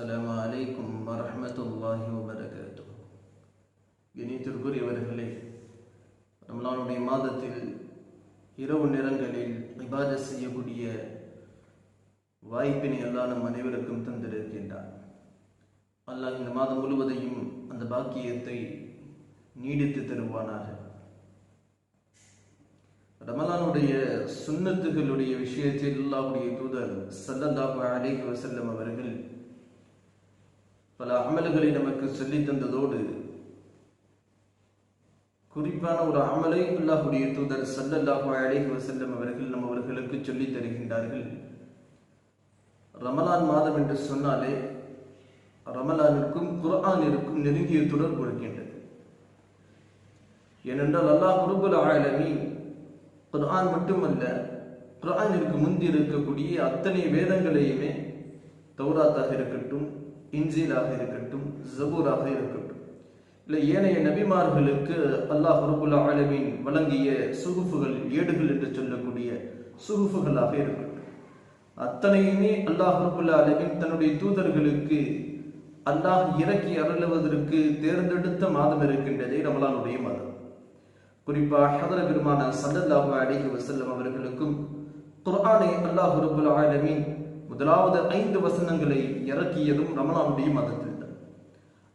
அஸ்லாம் அலைக்கும் வரமத்துல்லாஹி வபரகாத்து இனித்திற்குரியவர்களே ரம்லானுடைய மாதத்தில் இரவு நேரங்களில் விவாத செய்யக்கூடிய வாய்ப்பினை எல்லாம் நம் அனைவருக்கும் தந்திருக்கின்றார் அல்லாஹ் இந்த மாதம் முழுவதையும் அந்த பாக்கியத்தை நீடித்து தருவானாக. ரமலானுடைய சுண்ணத்துகளுடைய விஷயத்தில் அல்லாவுடைய தூதர் சல்லல்லாஹு அலைஹி வசல்லம் அவர்கள் பல அமல்களை நமக்கு சொல்லித் தந்ததோடு குறிப்பான ஒரு அமலை அல்லாஹுடைய தூதர் ஸல்லல்லாஹு அழகி வசல்லம் அவர்கள் நம் அவர்களுக்கு சொல்லி தருகின்றார்கள். ரமலான் மாதம் என்று சொன்னாலே ரமலானிற்கும் குர்ஆனிற்கும் நெருங்கிய தொடர்பு இருக்கின்றது. ஏனென்றால் அல்லாஹ் குருபுல் ஆழமி குர்ஆன் மட்டுமல்ல குர்ஆனிற்கு முந்தி இருக்கக்கூடிய அத்தனை வேதங்களையுமே தௌராத்தாக இருக்கட்டும் இன்ஜீலாக இருக்கட்டும் ஜபூராக இருக்கட்டும். இல்லை ஏனைய நபிமார்களுக்கு அல்லாஹ் ரபுல் ஆலமீன் வழங்கிய சுகுஃபுகள் ஏடுகள் என்று சொல்லக்கூடிய சுகுஃபுகளாக இருக்கட்டும். அத்தனையுமே அல்லாஹ் ரபுல் ஆலமீன் தன்னுடைய தூதர்களுக்கு அல்லாஹ் இறக்கி அருளுவதற்கு தேர்ந்தெடுத்த மாதம் இருக்கின்றதே ரமலானுடைய மாதம். குறிப்பாக ஹதர பெருமான சல்லல்லாஹு அலிஹி வசல்லம் அவர்களுக்கும் குர்ஆனை அல்லாஹ் ரப்பல் ஆலமீன் முதலாவது ஐந்து வசனங்களை இறக்கியதும் ரமலானுடைய மதத்தில் தான்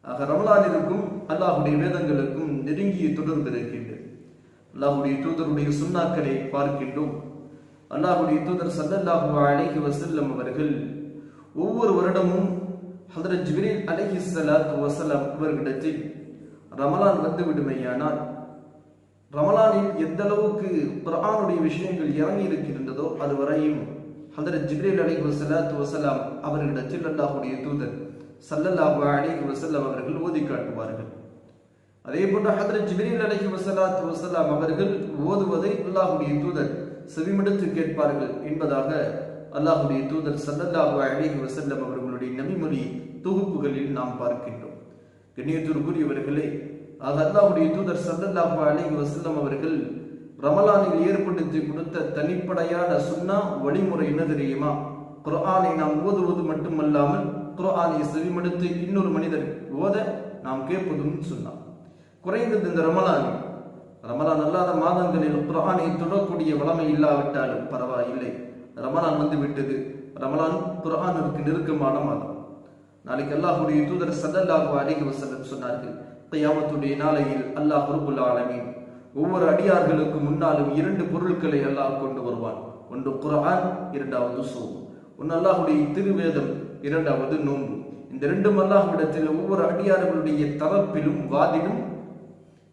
ஆக ரமலானிற்கும் அல்லாஹுடைய வேதங்களுக்கும் நெருங்கிய தொடர்பு இருக்கின்றது. அல்லாஹுடைய தூதருடைய சுண்ணாக்களை பார்க்கின்றோம். அல்லாஹுடைய தூதர் சல்லல்லாஹு அலைஹி வசல்லம் அவர்கள் ஒவ்வொரு வருடமும் ஹதரத் ஜிபிரில் அலஹி ஸலாத்து வசலம் அவர்களிடத்தில் ரமலான் வந்து விடுமையானால் ரமலானில் எந்த அளவுக்கு குரானுடைய விஷயங்கள் இறங்கி இருக்கின்றதோ அதுவரையும் ஹதரத் ஜிப்ரீல் அலி வசலாத்து வசலாம் அவர்களிடத்தில் அல்லாஹுடைய தூதர் சல்லல்லாஹு அலைஹி வஸல்லம் அவர்கள் ஓதி காட்டுவார்கள் அதே போன்று ஹதரத் ஜிப்ரீல் அலைஹி வசலாத்து வசலாம் அவர்கள் ஓதுவதை அல்லாஹுடைய தூதர் செவிமடுத்து கேட்பார்கள் என்பதாக அல்லாஹுடைய தூதர் சல்லல்லாஹு அலைஹி வசல்லம் அவர்களுடைய நபிமொழி தொகுப்புகளில் நாம் பார்க்கின்றோம் கண்ணியத்தூர் கூறியவர்களே ஆக அல்லாஹுடைய தூதர் சல்லல்லாஹு அலைஹி வசல்லம் அவர்கள் ரமலானில் ஏற்படுத்தி கொடுத்த தனிப்படையான சுன்னா வழிமுறை என்ன தெரியுமா? குர்ஆனை நாம் ஓதுவது மட்டுமல்லாமல் குர்ஆனை செவிமடுத்து இன்னொரு மனிதர் ஓத நாம் கேட்பதும் சொன்னான் குறைந்தது இந்த ரமலானில் ரமலான் அல்லாத மாதங்களில் குரானை தொடரக்கூடிய வளமை இல்லாவிட்டாலும் பரவாயில்லை. ரமலான் வந்து விட்டது. ரமலான் குர்ஆனிற்கு நெருக்கமான மாதம். நாளைக்கு அல்லாஹுடைய தூதர் சல்லல்லாஹு அலைஹி வஸல்லம் சொன்னார்கள் கையாமத்துடைய நாளையில் அல்லாஹ் ரப்புல் ஆலமீன் ஒவ்வொரு அடியார்களுக்கு முன்னாலும் இரண்டு பொருட்களை அல்லாஹ் கொண்டு வருவான். ஒன்று குரான் இரண்டாவது சோம். ஒன்று அல்லாஹுடைய திருவேதம் இரண்டாவது நோன்பு. இந்த ரெண்டும் அல்லாஹ்விடத்தில் ஒவ்வொரு அடியார்களுடைய தரப்பிலும் வாதிலும்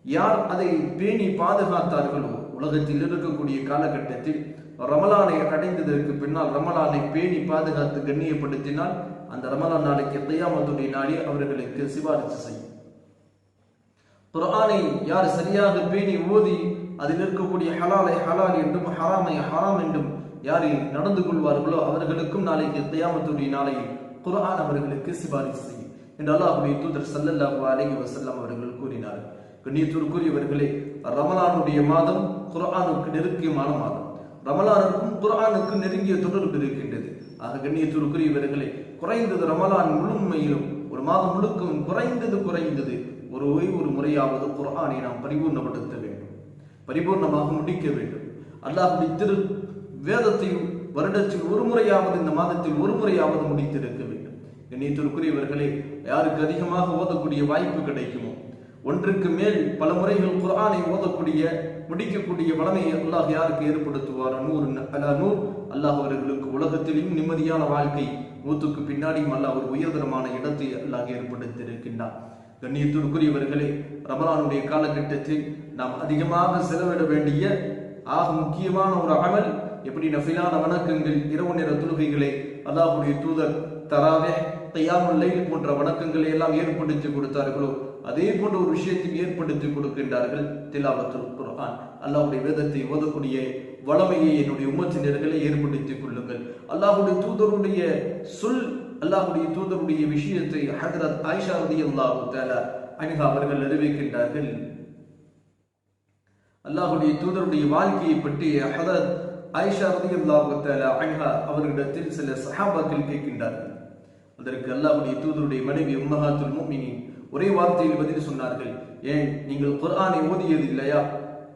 யார் அதை பேணி பாதுகாத்தார்களோ உலகத்தில் இருக்கக்கூடிய காலகட்டத்தில் ரமலானை அடைந்ததற்கு பின்னால் ரமலானை பேணி பாதுகாத்து கண்ணியப்படுத்தினால் அந்த ரமலான் நாளைக்கு கையாமத்துடைய நாளே அவர்களுக்கு சிபாரிசு செய்யும். குரானை யார் சரியாக பேணி ஓதி அதில் இருக்கக்கூடிய ஹலாலை ஹலால் என்றும் ஹராமை ஹராம் என்றும் யார் நடந்து கொள்வார்களோ அவர்களுக்கும் நாளைக்கு தயாமத்துடைய நாளையில் குரான் அவர்களுக்கு சிபாரிசு செய்யும் என்று அல்லாஹுடைய தூதர் சல்லல்லாஹு அலஹி வசல்லாம் அவர்கள் கூறினார். கண்ணியத்திற்குரியவர்களே ரமலானுடைய மாதம் குரானுக்கு நெருக்கியமான மாதம் ரமலானுக்கும் குர்ஆனுக்கு நெருங்கிய தொடர்பு இருக்கின்றது. ஆக கண்ணியத்திற்குரியவர்களே குறைந்தது ரமலான் முழுமையிலும் ஒரு மாதம் முழுக்கும் குறைந்தது குறைந்தது ஒரு ஒரு முறையாவது குரானை நாம் பரிபூர்ணப்படுத்த வேண்டும். பரிபூர்ணமாக முடிக்க வேண்டும். அல்லாஹுடைய திரு வேதத்தையும் வருடத்தில் ஒரு முறையாவது இந்த மாதத்தில் ஒரு முறையாவது முடித்திருக்க வேண்டும். கண்ணியத்திற்குரியவர்களே யாருக்கு அதிகமாக ஓதக்கூடிய வாய்ப்பு கிடைக்குமோ ஒன்றுக்கு மேல் பல முறைகள் குரானை ஓதக்கூடிய முடிக்கக்கூடிய வளமையை அல்லாஹ் யாருக்கு ஏற்படுத்துவார்? நூறு அலா நூர். அல்லாஹ் அவர்களுக்கு உலகத்திலும் நிம்மதியான வாழ்க்கை மூத்துக்கு பின்னாடியும் அல்லாஹ் ஒரு உயர்தரமான இடத்தை அல்லாஹ் ஏற்படுத்தியிருக்கின்றான். கண்ணியத்திற்குரியவர்களே ரமலானுடைய காலகட்டத்தில் நாம் அதிகமாக செலவிட வேண்டிய ஆக முக்கியமான ஒரு அமல் எப்படி நஃபிலான வணக்கங்கள் இரவு நேர தொழுகைகளை அல்லாஹுடைய தூதர் தராவே கையாமுல்லை போன்ற வணக்கங்களை எல்லாம் ஏற்படுத்தி கொடுத்தார்களோ அதே போன்ற ஒரு விஷயத்தை ஏற்படுத்தி கொடுக்கின்றார்கள் திலாவத்துல் குர்ஆன். அல்லாஹ்வுடைய வேதத்தை ஓதக்கூடிய வளமையை என்னுடைய உம்மத்தினர்களை ஏற்படுத்திக் கொள்ளுங்கள். அல்லாஹ்வுடைய தூதருடைய சொல் அல்லாஹுடைய தூதருடைய விஷயத்தை ஹதரத் ஆயிஷா ரலியல்லாஹு தாலா அன்ஹா அவர்கள் அறிவிக்கின்றார்கள் அல்லாஹுடைய தூதருடைய வாழ்க்கையை பற்றி ஹதரத் ஆயிஷா ரலியல்லாஹு தாலா அன்ஹா அவர்களிடத்தில் சில சஹாபாக்கள் கேட்கின்றார்கள். அதற்கு அல்லாஹுடைய தூதருடைய மனைவி உம்மஹாத்துல் மோமினி ஒரே வார்த்தையில் பதில் சொன்னார்கள். ஏன்? நீங்கள் குர்ஆனை ஓதியது இல்லையா?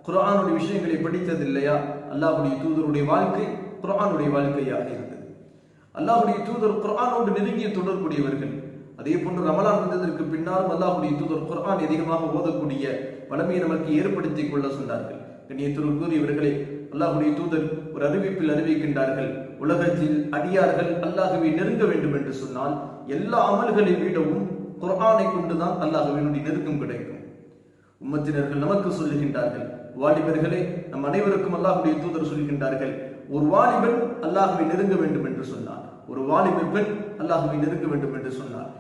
குர்ஆனுடைய விஷயங்களை படித்தது இல்லையா? அல்லாஹுடைய தூதருடைய வாழ்க்கை குர்ஆனுடைய வாழ்க்கையாக இருந்தது. அல்லாஹுடைய தூதர் குர்ஆனோடு நெருங்கிய தொடர்புடையவர்கள். அதே போன்று ரமலான் வந்ததற்கு பின்னால் அல்லாஹ்வுடைய தூதர் குர்ஆன் அதிகமாக ஓதக்கூடிய வளமையை நமக்கு ஏற்படுத்தி கொள்ள சொன்னார்கள். கண்ணியத்திற்குரிய இவர்களே அல்லாஹுடைய தூதர் ஒரு அறிவிப்பில் அறிவிக்கின்றார்கள். உலகத்தில் அடியார்கள் அல்லாஹுவை நெருங்க வேண்டும் என்று சொன்னால் எல்லா அமல்களை விடவும் குர்ஆனை கொண்டுதான் அல்லாஹுவினுடைய நெருக்கம் கிடைக்கும். உம்மத்தினர்கள் நமக்கு சொல்லுகின்றார்கள் வாலிபர்களே நம் அனைவருக்கும் அல்லாஹுடைய தூதர் சொல்கின்றார்கள் ஒரு வாலிபன் அல்லாஹுவை நெருங்க வேண்டும் என்று சொன்னார். ஒரு வாலிப பெண் அல்லாஹ்வை நெருங்க வேண்டும் என்று சொன்னார்.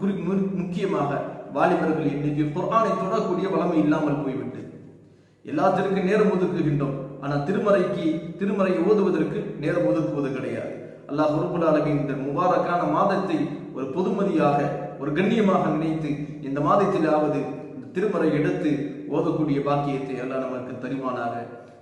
குறி- முக்கியமாக வாலிபர்கள் இன்னைக்கு குர்ஆனை தொடரக்கூடிய வளமை இல்லாமல் போய்விட்டது எல்லாத்திற்கும் நேரம் ஒதுக்குகின்றோம். ஆனால் திருமறைக்கு திருமறை ஓதுவதற்கு நேரம் ஒதுக்குவது கிடையாது. அல்லாஹ் ரப்பல் அழகின் இந்த முபாரக்கான மாதத்தை ஒரு பொதுமதியாக ஒரு கண்ணியமாக நினைத்து இந்த மாதத்திலாவது இந்த திருமறை எடுத்து ஓதக்கூடிய பாக்கியத்தை அல்லாஹ் நமக்கு தருவானாக.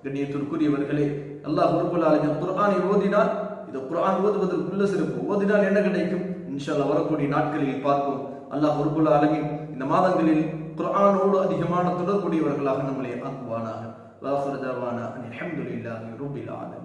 கண்ணியத்திற்குரியவர்களே அல்லாஹ் ரப்பல் ஆலமீன் குர்ஆனை ஓதினால் இந்த குர்ஆன் ஓதுவதற்குள்ள சிறப்பு. ஓதினால் என்ன கிடைக்கும்? இன்ஷால்லா வரக்கூடிய நாட்களில் பார்ப்போம். அல்லாஹ் ரப்பல் ஆலமீன் இந்த மாதங்களில் குர்ஆனோடு அதிகமான தொடர்புடையவர்களாக நம்மளை ஆக்குவானாக. வாஃபிர் தவானா அல்ஹம்துலில்லாஹி ரப்பில் ஆலமீன்.